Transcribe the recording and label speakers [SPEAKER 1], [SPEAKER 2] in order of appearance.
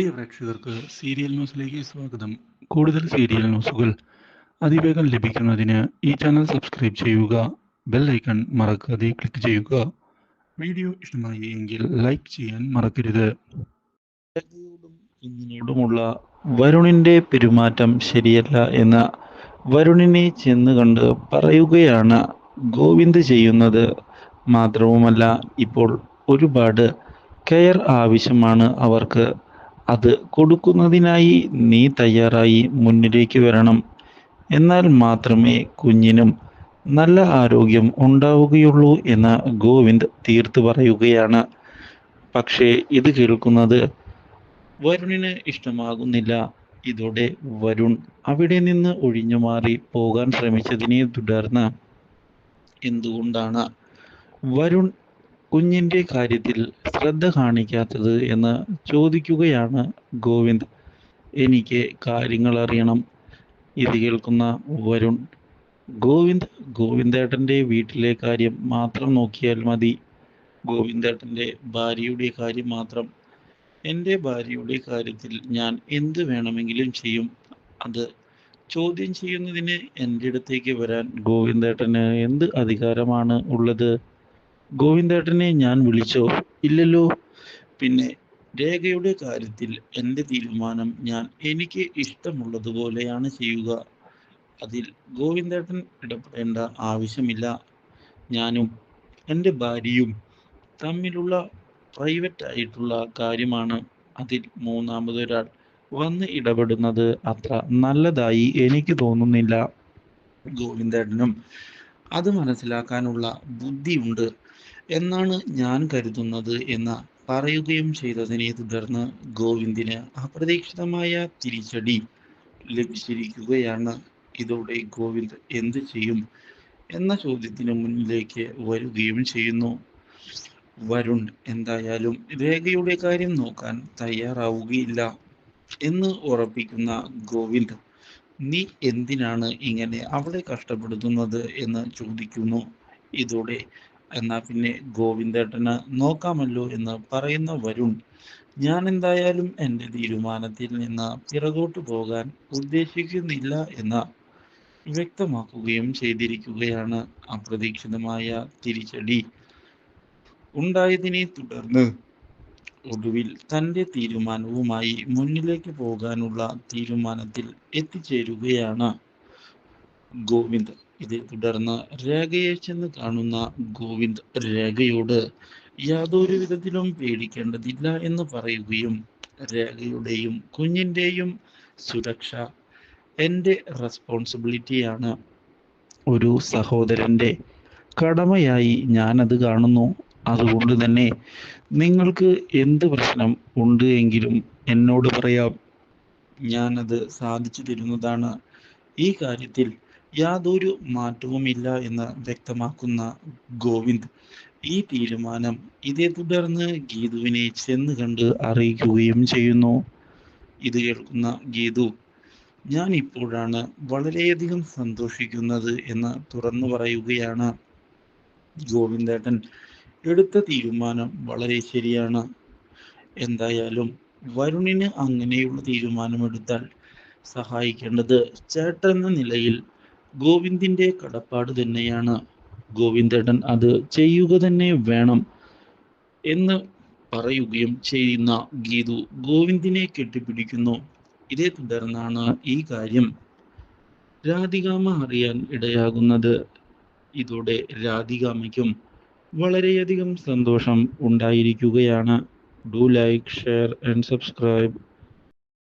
[SPEAKER 1] പ്രിയ പ്രേക്ഷകർക്ക് സീരിയൽ ന്യൂസിലേക്ക് സ്വാഗതം. കൂടുതൽ സീരിയൽ ന്യൂസുകൾ അതിവേഗം ലഭിക്കുന്നതിന് ഈ ചാനൽ സബ്സ്ക്രൈബ് ചെയ്യുക ബെൽ ഐക്കൺ മറക്കാതെ ക്ലിക്ക് ചെയ്യുക. വീഡിയോ ഇഷ്ടമായി എങ്കിൽ ലൈക്ക് ചെയ്യാൻ മറക്കരുത്.
[SPEAKER 2] ഇങ്ങനെയുമുള്ള വരുണിന്റെ പെരുമാറ്റം ശരിയല്ല എന്ന് വരുണിനെ ചെന്ന് കണ്ട് പറയുകയാണ് ഗോവിന്ദ് ചെയ്യുന്നത്. മാത്രവുമല്ല ഇപ്പോൾ ഒരുപാട് കെയർ ആവശ്യമാണ് അവർക്ക്. അത് കൊടുക്കുന്നതിനായി നീ തയ്യാറായി മുന്നിലേക്ക് വരണം. എന്നാൽ മാത്രമേ കുഞ്ഞിനും നല്ല ആരോഗ്യം ഉണ്ടാവുകയുള്ളൂ എന്ന് ഗോവിന്ദ് തീർത്തു പറയുകയാണ്. പക്ഷേ ഇത് കേൾക്കുന്നത് വരുണിന് ഇഷ്ടമാകുന്നില്ല. ഇതോടെ വരുൺ അവിടെ നിന്ന് ഒഴിഞ്ഞു മാറി പോകാൻ ശ്രമിച്ചതിനെ തുടർന്ന് എന്തുകൊണ്ടാണ് വരുൺ കുഞ്ഞിന്റെ കാര്യത്തിൽ ശ്രദ്ധ കാണിക്കാത്തത് എന്ന് ചോദിക്കുകയാണ് ഗോവിന്ദ്. എനിക്ക് കാര്യങ്ങൾ അറിയണം. ഇത് കേൾക്കുന്ന വരുൺ. ഗോവിന്ദ് ഗോവിന്ദേട്ടന്റെ വീട്ടിലെ കാര്യം മാത്രം നോക്കിയാൽ മതി. ഗോവിന്ദേട്ടന്റെ ഭാര്യയുടെ കാര്യം മാത്രം. എന്റെ ഭാര്യയുടെ കാര്യത്തിൽ ഞാൻ എന്ത് വേണമെങ്കിലും ചെയ്യും. അത് ചോദ്യം ചെയ്യുന്നതിന് എന്റെ അടുത്തേക്ക് വരാൻ ഗോവിന്ദേട്ടന് എന്ത് അധികാരമാണ് ഉള്ളത്? ഗോവിന്ദേട്ടനെ ഞാൻ വിളിച്ചോ? ഇല്ലല്ലോ. പിന്നെ രേഖയുടെ കാര്യത്തിൽ എന്റെ തീരുമാനം ഞാൻ എനിക്ക് ഇഷ്ടമുള്ളതുപോലെയാണ് ചെയ്യുക. അതിൽ ഗോവിന്ദേട്ടൻ ഇടപെടേണ്ട ആവശ്യമില്ല. ഞാനും എന്റെ ഭാര്യയും തമ്മിലുള്ള പ്രൈവറ്റ് ആയിട്ടുള്ള കാര്യമാണ്. അതിൽ മൂന്നാമതൊരാൾ വന്ന് ഇടപെടുന്നത് അത്ര നല്ലതായി എനിക്ക് തോന്നുന്നില്ല. ഗോവിന്ദേട്ടനും അത് മനസ്സിലാക്കാനുള്ള ബുദ്ധിയുണ്ട്. എന്നാണ് ഞാൻ കരുതുന്നത് എന്ന് പറയുകയും ചെയ്തതിനെ തുടർന്ന് ഗോവിന്ദിന് അപ്രതീക്ഷിതമായ തിരിച്ചടി ലഭിച്ചിരിക്കുകയാണ്. ഇതോടെ ഗോവിന്ദ് എന്ത് ചെയ്യും എന്ന ചോദ്യത്തിന് മുന്നിലേക്ക് വരികയും ചെയ്യുന്നു. വരുൺ എന്തായാലും രേഖയുടെ കാര്യം നോക്കാൻ തയ്യാറാവുകയില്ല എന്ന് ഉറപ്പിക്കുന്ന ഗോവിന്ദ് നീ എന്തിനാണ് ഇങ്ങനെ അവളെ കഷ്ടപ്പെടുത്തുന്നത്? എന്ന് ചോദിക്കുന്നു. ഇതോടെ എന്നാ പിന്നെ ഗോവിന്ദേട്ടന് നോക്കാമല്ലോ എന്ന് പറയുന്ന വരുൺ ഞാൻ എന്തായാലും എന്റെ തീരുമാനത്തിൽ നിന്ന് പിറകോട്ട് പോകാൻ ഉദ്ദേശിക്കുന്നില്ല എന്ന് വ്യക്തമാക്കുകയും ചെയ്തിരിക്കുകയാണ് അപ്രതീക്ഷിതമായ തിരിച്ചടി. ഉണ്ടായതിനെ തുടർന്ന് ഒടുവിൽ തന്റെ തീരുമാനവുമായി മുന്നിലേക്ക് പോകാനുള്ള തീരുമാനത്തിൽ എത്തിച്ചേരുകയാണ്. ഗോവിന്ദ്. ഇതേ തുടർന്ന് രേഖയെ ചെന്ന് കാണുന്ന ഗോവിന്ദ് രേഖയോട് യാതൊരു വിധത്തിലും പേടിക്കേണ്ടതില്ല എന്ന് പറയുകയും രേഖയുടെയും കുഞ്ഞിന്റെയും സുരക്ഷ എന്റെ റെസ്പോൺസിബിലിറ്റിയാണ്. ഒരു സഹോദരന്റെ കടമയായി ഞാനത് കാണുന്നു. അതുകൊണ്ട് തന്നെ നിങ്ങൾക്ക് എന്ത് പ്രശ്നം ഉണ്ട് എങ്കിലും എന്നോട് പറയാം. ഞാനത് സാധിച്ചു തരുന്നതാണ്. ഈ കാര്യത്തിൽ യാതൊരു മാറ്റവുമില്ല എന്ന് വ്യക്തമാക്കുന്ന ഗോവിന്ദ് ഈ തീരുമാനം ഇതേ തുടർന്ന് ഗീതുവിനെ ചെന്ന് കണ്ട് അറിയിക്കുകയും ചെയ്യുന്നു. ഇത് കേൾക്കുന്ന ഗീതു ഞാൻ ഇപ്പോഴാണ് വളരെയധികം സന്തോഷിക്കുന്നത് എന്ന് തുറന്നു പറയുകയാണ് ഗോവിന്ദേട്ടൻ. എടുത്ത തീരുമാനം വളരെ ശരിയാണ്. എന്തായാലും വരുണിന് അങ്ങനെയുള്ള തീരുമാനമെടുത്താൽ സഹായിക്കേണ്ടത് ചേട്ടൻ എന്ന നിലയിൽ ഗോവിന്ദിന്റെ കടപ്പാട് തന്നെയാണ്. ഗോവിന്ദേട്ടൻ അത് ചെയ്യുക തന്നെ വേണം എന്ന് പറയുകയും ചെയ്യുന്ന ഗീതു ഗോവിന്ദിനെ കെട്ടിപ്പിടിക്കുന്നു. ഇതേ തുടർന്നാണ് ഈ കാര്യം രാധികാമ അറിയാൻ ഇടയാകുന്നത്. ഇതോടെ രാധികാമയ്ക്കും വളരെയധികം സന്തോഷം ഉണ്ടായിരിക്കുകയാണ്. Do like share and subscribe